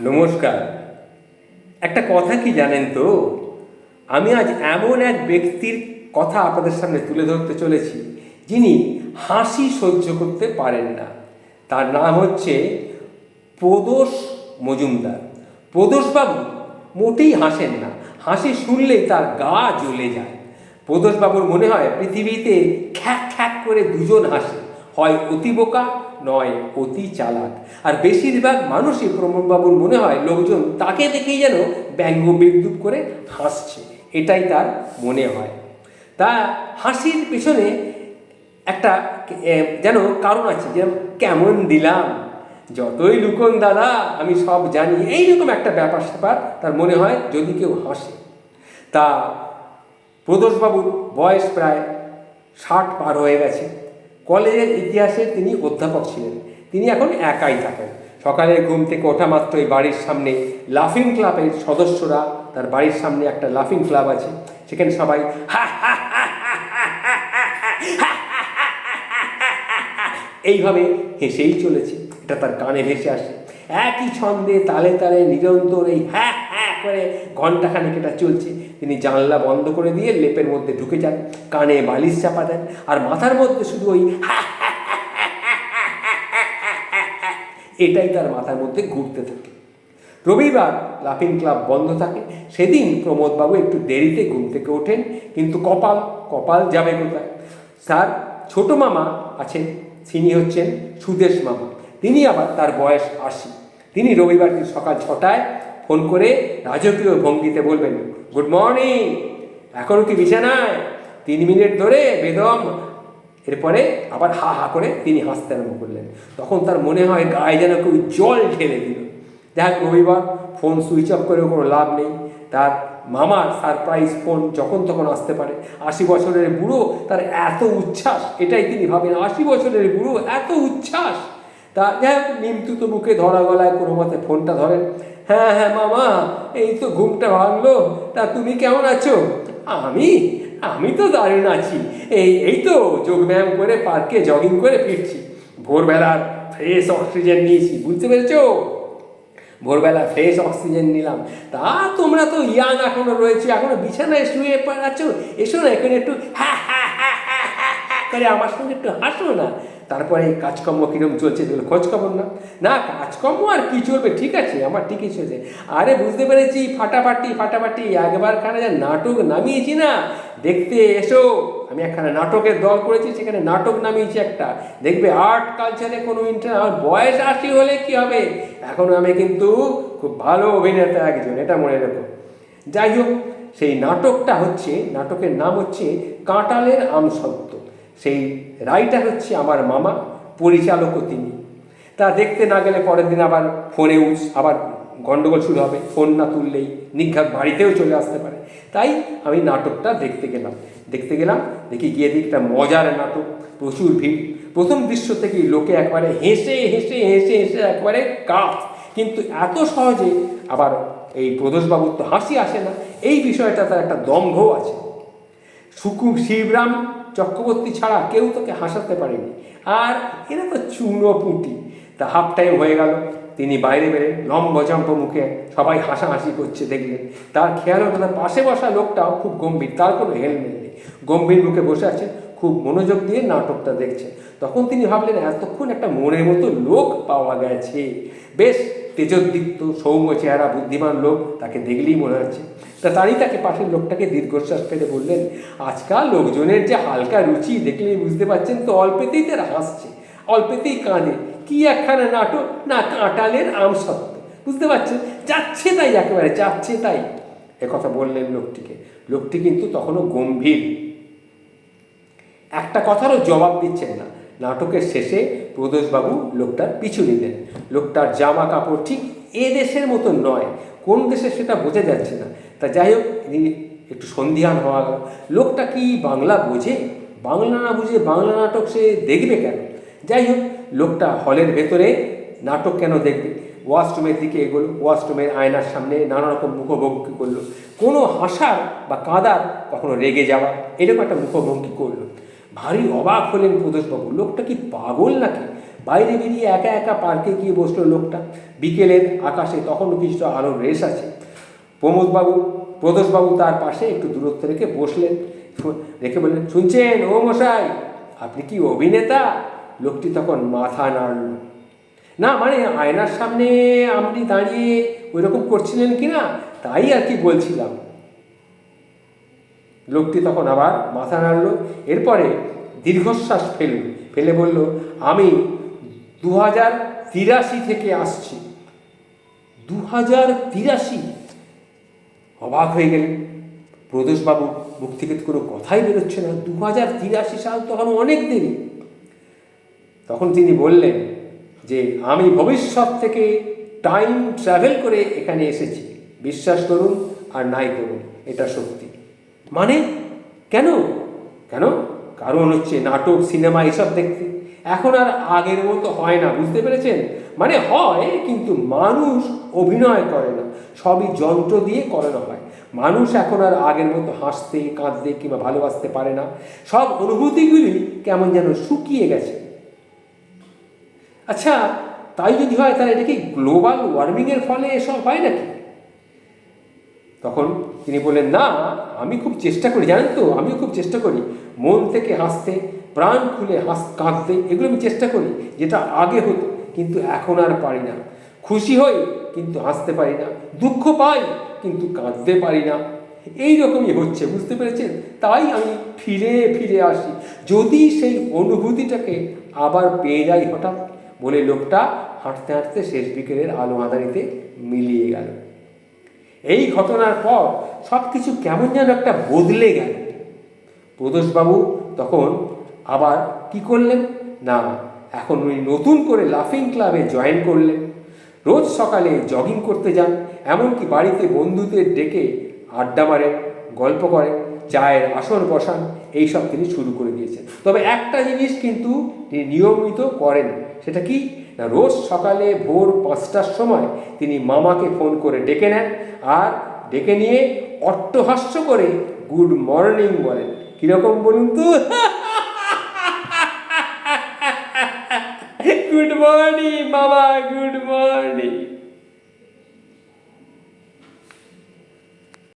নমস্কার। একটা কথা কি জানেন তো? আমি আজ এমন এক ব্যক্তির কথা আপনাদের সামনে তুলে ধরতে চলেছি, যিনি হাসি সহ্য করতে পারেন না। তার নাম হচ্ছে প্রদোষ মজুমদার। প্রদোষবাবু মোটেই হাসেন না। হাসি শুনলেই তার গা জ্বলে যায়। প্রদোষবাবুর মনে হয় পৃথিবীতে খ্যাক খ্যাক করে দুজন হাসে। হয় অতি বোকা নয়, অতি চালাক। আর বেশিরভাগ মানুষই প্রমোদবাবুর মনে হয় লোকজন তাকে দেখেই যেন ব্যঙ্গ বিদ্যুৎ করে হাসছে। এটাই তার মনে হয়। তা হাসির পিছনে একটা যেন কারণ আছে যেন কেমন দিলাম, যতই লুকন দাদা, আমি সব জানি। এইরকম একটা ব্যাপার স্যাপার তার মনে হয় যদি কেউ হাসে। তা প্রদোষবাবুর বয়স প্রায় ষাট পার হয়ে গেছে। কলেজের ইতিহাসে তিনি অধ্যাপক ছিলেন তিনি এখন একাই থাকেন সকালে ঘুম থেকে ওঠা মাত্র ওই বাড়ির সামনে লাফিং ক্লাবের সদস্যরা তার বাড়ির সামনে একটা লাফিং ক্লাব আছে সেখানে সবাই এইভাবে হেসেই চলেছে এটা তার কানে ভেসে আসে একই ছন্দে তালে তালে নিরন্তর এই হ্যাঁ করে ঘন্টাখানেক এটা চলছে। তিনি জানলা বন্ধ করে দিয়ে লেপের মধ্যে ঢুকে যান, কানে বালিশ চাপা দেন আর মাথার মধ্যে শুধু ওই এটাই তার মাথার মধ্যে ঘুরতে থাকে। রবিবার লাফিং ক্লাব বন্ধ থাকে। সেদিন প্রমোদবাবু একটু দেরিতে ঘুম থেকে ওঠেন, কিন্তু কপাল কপাল যাবে কোথায়? স্যার, ছোট মামা আছেন, তিনি হচ্ছেন সুদেশ মামা। তিনি আবার তার বয়স আশি। তিনি রবিবার দিন সকাল ছটায় ফোন করে রাজকীয় ভঙ্গিতে বলবেন, গুড মর্নিং এখনও কি বিছানায়? তিন মিনিট ধরে বেদম, এরপরে আবার হা হা করে তিনি হাসতে আরম্ভ করলেন। তখন তার মনে হয় গায়ে যেন কেউ জল ঢেলে দিল। দেখ রবিবার, ফোন সুইচ অফ করেও কোনো লাভ নেই। তার মামার সারপ্রাইজ ফোন যখন তখন আসতে পারে। আশি বছরের বুড়ো তার এত উচ্ছ্বাস, এটাই তিনি ভাবেন, আশি বছরের বুড়ো এত উচ্ছ্বাস। তা যাই হোক নিমতুতো মুখে ধরা গলায় কোনো মতে ফোনটা ধরেন। হ্যাঁ হ্যাঁ মামা, এই তো ঘুমটা ভাঙলো। তা তুমি কেমন আছো? আমি আমি তো দারুণ আছি। এই এই তো যোগব্যায়াম করে পার্কে জগিং করে ফিরছি। ভোরবেলার ফ্রেশ অক্সিজেন নিয়েছি, বুঝতে পেরেছ? ভোরবেলা ফ্রেশ অক্সিজেন নিলাম। তা তোমরা তো ইয়াং এখনও রয়েছে, এখনও বিছানায় শুয়ে আছো? এসো না এখানে একটু হ্যাঁ হ্যাঁ করে আমার সঙ্গে একটু হাসো না। তারপরে এই কাজকর্ম কিরম চলছে এগুলো খোঁজ খবর না না কাজকর্ম আর কি চলবে, ঠিক আছে, আমার ঠিকই চলছে। আরে বুঝতে পেরেছি, ফাটাফাটি ফাটাফাটি একবার খানে যা নাটক নামিয়েছি না, দেখতে এসো। আমি একখানে নাটকের দল করেছি, সেখানে নাটক নামিয়েছি একটা। দেখবে আর্ট কালচারে কোনো ইন্টার আমার বয়স আশি হলে কি হবে? এখন আমি কিন্তু খুব ভালো অভিনেতা একজন, এটা মনে রেখো। যাই হোক, সেই নাটকটা হচ্ছে, নাটকের নাম হচ্ছে কাঁটালের আমসত্ত্ব সেই রাইটার হচ্ছে আমার মামা পরিচালকও তিনি। তা দেখতে না গেলে পরের দিন আবার ফোনে উস আবার গন্ডগোল শুরু হবে ফোন না তুললেই নিঘাত বাড়িতেও চলে আসতে পারে। তাই আমি নাটকটা দেখতে গেলাম। দেখতে গেলাম, দেখি গিয়ে দেখি একটা মজার নাটক, প্রচুর ভিড়। প্রথম দৃশ্য থেকেই লোকে একবারে হেসে হেসে হেসে হেসে একবারে কাপ কিন্তু এত সহজে আবার এই প্রদোষবাবুর তো হাসি আসে না। এই বিষয়টা তার একটা দম্ভও আছে। সুকু শিবরাম চক্রবর্তী ছাড়া কেউ তোকে হাসাতে পারেনি। আর এরা তো চুনো পুঁটি। তা হাফ টাইম হয়ে গেল। তিনি বাইরে বেরেন লম্বজম্প মুখে সবাই হাসাহাসি করছে, দেখলেন। তার খেয়াল হলো তার পাশে বসা লোকটাও খুব গম্ভীর, তার কোনো হেলমেট নেই। গম্ভীর মুখে বসে আছে, খুব মনোযোগ দিয়ে নাটকটা দেখছে। তখন তিনি ভাবলেন, এতক্ষণ একটা মনের মতো লোক পাওয়া গেছে। বেশ তেজোদ্দীপ্ত, সৌম্য চেহারা, বুদ্ধিমান লোক তাকে দেখলেই মনে হচ্ছে। তা তারই তাকে পাশের লোকটাকে দীর্ঘশ্বাস ফেলে বললেন, আজকাল লোকজনের যে হালকা রুচি দেখলেই বুঝতে পারছেন তো অল্পেতেই তারা হাসছে, অল্পেতেই কাঁদে। কি একখানা নাটক, না কাঁটালের আমসত্ত্ব। বুঝতে পারছেন? যাচ্ছে তাই একেবারে, যাচ্ছে তাই। কথা বললেন লোকটিকে। লোকটি কিন্তু তখনও গম্ভীর। একটা কথারও জবাব দিচ্ছেন না। নাটকের শেষে প্রদোষবাবু লোকটার পিছু নিলেন। লোকটার জামা কাপড় ঠিক এ দেশের মতো নয়, কোন দেশে সেটা বোঝা যাচ্ছে না। তা যাই হোক একটু সন্ধিহান হওয়া গেল। লোকটা কি বাংলা বোঝে? বাংলা না বুঝে বাংলা নাটক সে দেখবে কেন? যাই হোক, লোকটা হলের ভেতরে নাটক কেন দেখবে? ওয়াশরুমের দিকে এগোলো, ওয়াশরুমের আয়নার সামনে নানা রকম মুখভঙ্গি করল। কোনো হাসার বা কাঁদার কখনো রেগে যাওয়া, এরকম একটা মুখভঙ্গি করল। ভারী অবাক হলেন প্রদোষবাবু। লোকটা কি পাগল নাকি? বাইরে বেরিয়ে একা একা পার্কে গিয়ে বসল লোকটা। বিকেলের আকাশে তখনও কিছুটা আলোর রেশ আছে। প্রমোদবাবু, প্রদোষবাবু তার পাশে একটু দূরত্ব রেখে বসলেন। রেখে বললেন, শুনছেন, ও মশাই, আপনি কি অভিনেতা? লোকটি তখন মাথা নাড়ল। না মানে আয়নার সামনে আপনি দাঁড়িয়ে ওই রকম করছিলেন কি না? তাই আর কি বলছিলাম। লোকটি তখন আবার মাথা নাড়ল। এরপরে দীর্ঘশ্বাস ফেলল। ফেলে বলল, আমি দু হাজার তিরাশি থেকে আসছি। দু হাজার তিরাশি? অবাক হয়ে গেলেন। প্রদোষবাবু মুখ থেকে কোনো কথাই বেরোচ্ছে না। দু হাজার তিরাশি সাল তখন অনেক দেরি। তখন তিনি বললেন যে, আমি ভবিষ্যৎ থেকে টাইম ট্রাভেল করে এখানে এসেছি। বিশ্বাস করুন আর নাই করুন। এটা সত্যি। মানে? কেন? কেন? কারণ হচ্ছে নাটক, সিনেমা এসব দেখতে। এখন আর আগের মতো হয় না, বুঝতে পেরেছেন? মানে হয়, কিন্তু মানুষ অভিনয় করে না। সবই যন্ত্র দিয়ে করানো হয়। মানুষ এখন আর আগের মতো হাসতে, কাঁদতে কিংবা ভালোবাসতে পারে না। সব অনুভূতিগুলি কেমন যেন শুকিয়ে গেছে। আচ্ছা তাই যদি হয়, তাহলে এটা কি গ্লোবাল ওয়ার্মিংয়ের ফলে এসব হয় নাকি? তখন তিনি বললেন, না, আমি খুব চেষ্টা করি, জানেন তো, আমিও খুব চেষ্টা করি। মন থেকে হাসতে, প্রাণ খুলে হাস, কাঁদতে, এগুলো আমি চেষ্টা করি, যেটা আগে হতো, কিন্তু এখন আর পারি না। খুশি হই, কিন্তু হাসতে পারি না। দুঃখ পাই, কিন্তু কাঁদতে পারি না। এই রকমই হচ্ছে, বুঝতে পেরেছেন? তাই আমি ফিরে ফিরে আসি। যদি সেই অনুভূতিটাকে আবার পেয়ে যাই হঠাৎ, বলে লোকটা হাঁটতে হাঁটতে শেষ বিকেলের আলো আঁধারিতে মিলিয়ে গেল। এই ঘটনার পর সব কিছু কেমন যেন একটা বদলে গেল। প্রদোষবাবু তখন আবার কি করলেন? না এখন উনি নতুন করে লাফিং ক্লাবে জয়েন করলেন। রোজ সকালে জগিং করতে যান, এমনকি বাড়িতে বন্ধুদের ডেকে আড্ডা মারেন, গল্প করেন, চায়ের আসর বসান, এইসব তিনি শুরু করে দিয়েছেন। তবে একটা জিনিস কিন্তু তিনি নিয়মিত করেন, সেটা কি? রোজ সকালে ভোর পাঁচটার সময় তিনি মামাকে ফোন করে ডেকে নেন আর ডেকে নিয়ে অট্টহাস্য করে গুড মর্নিং বলেন। কীরকম বলুন তো? গুড মর্নিং বাবা গুড মর্নিং।